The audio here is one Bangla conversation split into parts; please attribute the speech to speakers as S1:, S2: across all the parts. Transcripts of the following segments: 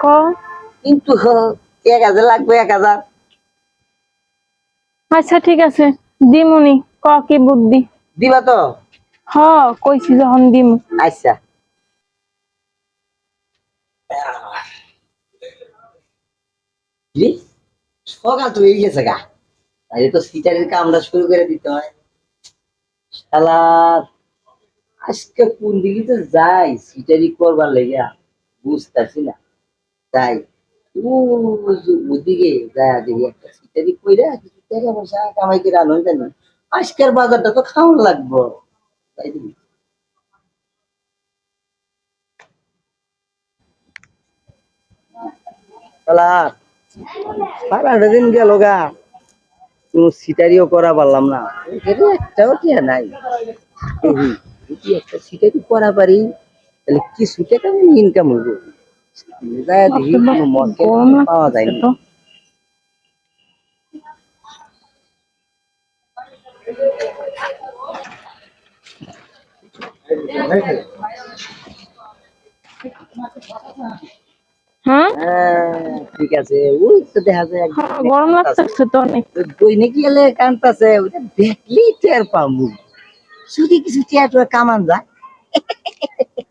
S1: ক
S2: কিন্তু এক হাজার লাগবে এক হাজার।
S1: আচ্ছা ঠিক আছে। দিমুনি ক কি বুদ্ধি?
S2: দিবা তো?
S1: হ কইছি যখন দিমু।
S2: আচ্ছা। সকাল তো গেছে গা। তাই তো সিটারের কামটা শুরু করে দিতে হয়। আজকে কোন দিকে তো যাই সিটারি করবার লেগে বুঝতেছি না। তাই ওদিকে যায়, দেখি একটা সিটারি কইরা কিছু টাকা পয়সা কামাই করে আনো জানি আজকের বাজারটা তো খাওয়ান লাগবো। তাই সারাটা দিন পারলাম না। একটাও টিয়া নাই। একটা তাহলে কিছু ইনকাম হইব? যায় দেখি কোনো মর্কে পাওয়া যায় না
S1: তো হ্যাঁ
S2: হ্যাঁ ঠিক আছে। ওই তো দেখা যায়
S1: গরম লাগতেছে তো অনেক।
S2: দৈনিক গেলে কান্তাছে ওটা দেখলেই টের পাবো যদি কিছু টের কামান যায়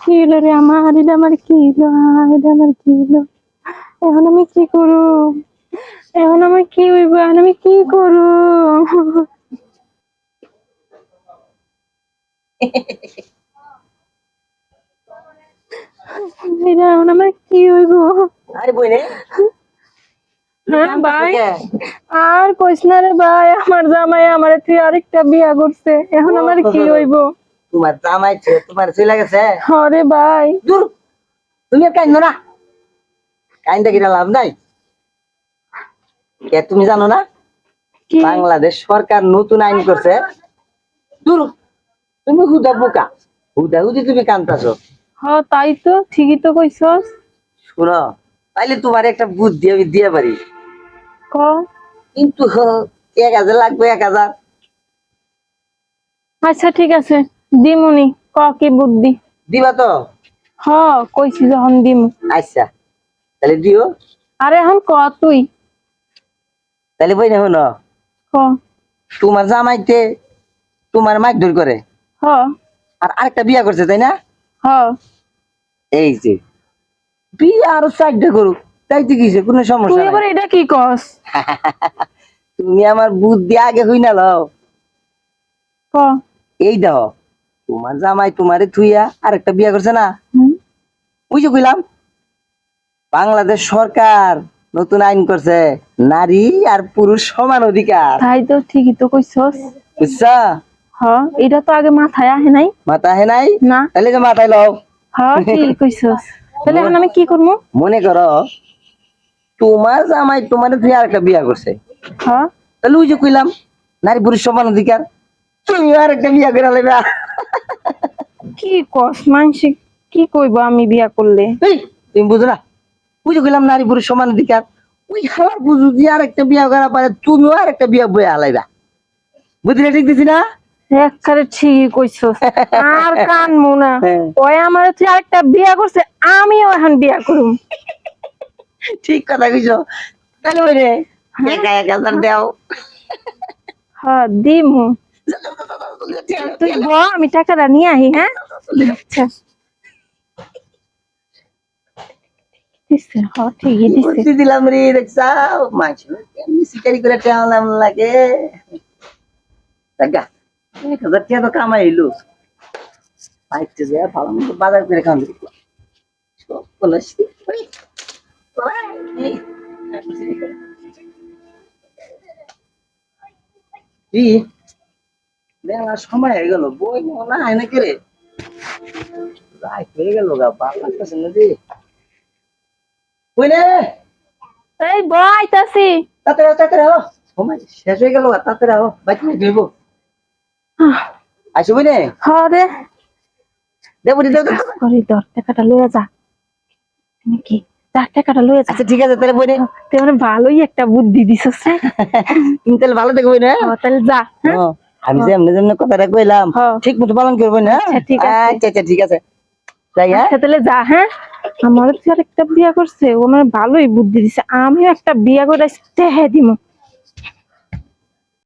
S1: কি হলো রে আমার এটা আমার কি হলো এটা আমার কি হলো এখন আমি কি করু? এখন আমার কি হইব? এখন আমি কি করু? এটা আমার কি হইব?
S2: আরে বই
S1: হ্যাঁ ভাই? আর কইস না রে ভাই আমার জামাই আমার তুই আরেকটা বিয়া করছে। এখন আমার কি হইব?
S2: তোমার জামাই তোমার চলে গেছে?
S1: হরে ভাই।
S2: দূর তুমি আর না। কাইন্দা কিনা লাভ নাই। কে তুমি জানো না? বাংলাদেশ সরকার নতুন আইন করছে। দূর তুমি হুদা বোকা। হুদা হুদি তুমি কান্তাছো।
S1: হ তাই তো ঠিকই তো কইছস।
S2: শুনো তাইলে তোমার একটা বুদ্ধি আমি দিয়ে পারি।
S1: ক?
S2: কিন্তু হ, এক হাজার লাগবে এক হাজার।
S1: আচ্ছা ঠিক আছে দিমুনি ক কি বুদ্ধি?
S2: দিবা তো?
S1: হ কইছি যখন দিমু।
S2: আচ্ছা তাহলে দিও।
S1: আরে এখন ক তুই?
S2: তাহলে বই না শোনো।
S1: ক?
S2: তোমার জামাইতে তোমার মাইক ধর করে।
S1: হ।
S2: আর আরেকটা বিয়া করছে তাই না?
S1: হ
S2: এই যে। বিয়ে আরও চারটা করুক তাই তো কিছু কোনো সমস্যা
S1: এটা কি কস?
S2: তুমি আমার বুদ্ধি আগে হই না লও এই দাও তোমার জামাই তোমারে থুইয়া আরেকটা বিয়া করছে না? ওই কইলাম বাংলাদেশ সরকার নতুন আইন করছে নারী আর পুরুষ সমান অধিকার।
S1: তাই তো ঠিকই তো কইছস।
S2: বুঝছা?
S1: এটা তো আগে মাথায় আহে নাই।
S2: মাথা নাই?
S1: না।
S2: তাহলে যে মাথায় লও।
S1: হ কি কইছস। তাহলে এখন আমি কি করব
S2: মনে করো তোমার জামাই তোমার আরেকটা বিয়া করছে। তাহলে ওই যে কইলাম নারী পুরুষ সমান অধিকার। তুমি আরেকটা বিয়া করে লেবা
S1: কি কস মানসিক কি কইব আমি বিয়া করলে?
S2: তুমি বুঝো না। ওই যে কইলাম নারী পুরুষ সমান অধিকার। ওই হালার বুঝু দিয়ে আরেকটা বিয়া করা পারে তুমিও আরেকটা বিয়া বয়ে হালাইবা বুঝলে ঠিক দিছি না?
S1: একবারে ঠিকই কইছস আর কানমু না
S2: হ্যাঁ।
S1: ওই আমার তুই আরেকটা বিয়া করছে আমিও এখন বিয়া করুম
S2: ঠিক কথা কইছো তাহলে ওই রে একা এক হাজার দেও
S1: হ্যাঁ দিমু তুই ব আমি টাকাটা নিয়ে আহি হ্যাঁ আচ্ছা দিছে হ ঠিকই দিছে
S2: দিলাম রে দেখছাও মাছ এমনি শিকারি করে লাগে দেখা এক হাজার টাকা তো কামাইলো। বাইতে যে ভালো মতো বাজার করে সব কি মেলার সময় হয়ে গেল বই না হয় না কে রে? রাত হয়ে গেল গা ভালো লাগতেছে না রে। রে?
S1: এই ব আইতাছি।
S2: তাড়াতাড়ি তাড়াতাড়ি আও। সময় শেষ হয়ে গেল তাড়াতাড়ি আও বাইক নিয়ে যাইব আসবি নে
S1: হ রে
S2: দেবো দি, দেবো দি।
S1: করে ধর টাকাটা লয়ে যা। নাকি যা টাকাটা লয়ে যা।
S2: আচ্ছা ঠিক আছে তাহলে বই
S1: তুই আমার ভালোই একটা বুদ্ধি দিছস হ্যাঁ?
S2: তুমি তাহলে ভালো দেখব না
S1: তাহলে যা হ্যাঁ?
S2: আমি যে এমনি যেমনি কথাটা কইলাম
S1: হ্যাঁ।
S2: ঠিক মতো পালন করব না
S1: আচ্ছা, ঠিক আছে।
S2: আচ্ছা ঠিক আছে। তাই হ্যাঁ?
S1: তাহলে যা হ্যাঁ? আমার তো আর একটা বিয়া করছে ও আমার ভালোই বুদ্ধি দিছে। আমিও একটা বিয়া করে টেহে দিমু।